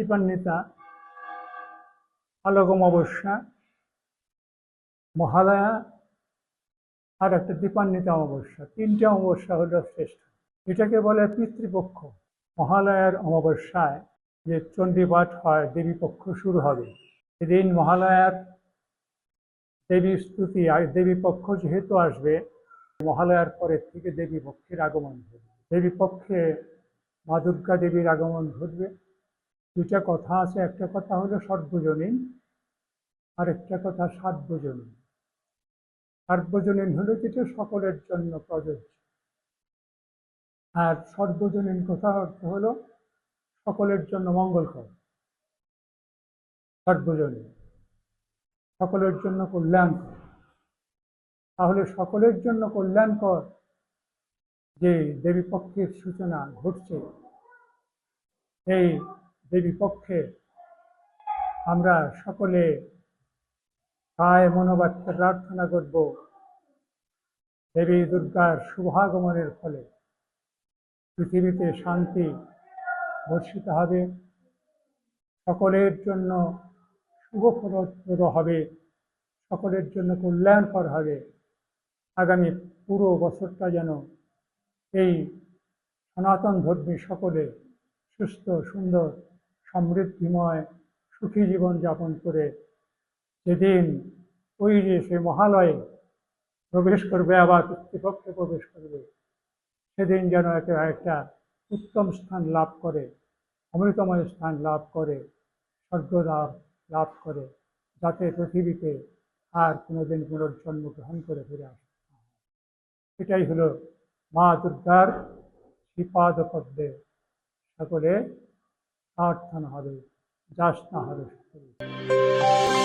কৃপান্বিতা আলোক অমাবস্যা মহালয়া, আর একটা দীপান্বিতা অমাবস্যা, তিনটে অমাবস্যা হলো শ্রেষ্ঠ। এটাকে বলে পিতৃপক্ষ। মহালয়ার অমাবস্যায় যে চণ্ডীপাঠ হয়, দেবী পক্ষ শুরু হবে। সেদিন মহালয়ার দেবী স্তুতি দেবী পক্ষ যেহেতু আসবে, মহালয়ার পরের থেকে দেবী পক্ষের আগমন ঘটবে। দেবী পক্ষে মা দুর্গা দেবীর আগমন ঘটবে। দুইটা কথা আছে, একটা কথা হলো সর্বজনীন আর একটা কথা সার্বজনীন। সার্বজনীন হলো যেটা সকলের জন্য প্রযোজ্য। আর সর্বজনীন কথা অর্থ হলো সকলের জন্য মঙ্গলকর। সর্বজনীন। সকলের জন্য কল্যাণকর। তাহলে সকলের জন্য কল্যাণকর যে দেবী পক্ষের সূচনা ঘটছে, এই দেবী পক্ষে আমরা সকলে কায় মনোবাক্যে প্রার্থনা করব, দেবী দুর্গার শুভাগমনের ফলে। পৃথিবীতে শান্তি বর্ষিত হবে, সকলের জন্য শুভপ্রদ হবে, সকলের জন্য কল্যাণকর হবে। আগামী পুরো বছরটা যেন এই সনাতন ধর্মী সকলে সুস্থ, সুন্দর সমৃদ্ধিময় সুখী জীবন যাপন করে যেদিন ওই যে সে মহালয়ে প্রবেশ করবে, আবার কর্তৃপক্ষে প্রবেশ করবে, সেদিন যেন একটা একটা উত্তম স্থান লাভ করে, অমৃতময় স্থান লাভ করে স্বর্গলাভ লাভ করে, যাতে পৃথিবীতে আর কোনোদিন পুনর্জন্ম গ্রহণ করে ফিরে আসে এটাই হলো মা দুর্গার শ্রীপাদ পদ্মে সকলে প্রার্থনা হবে যাচনা হবে সকলে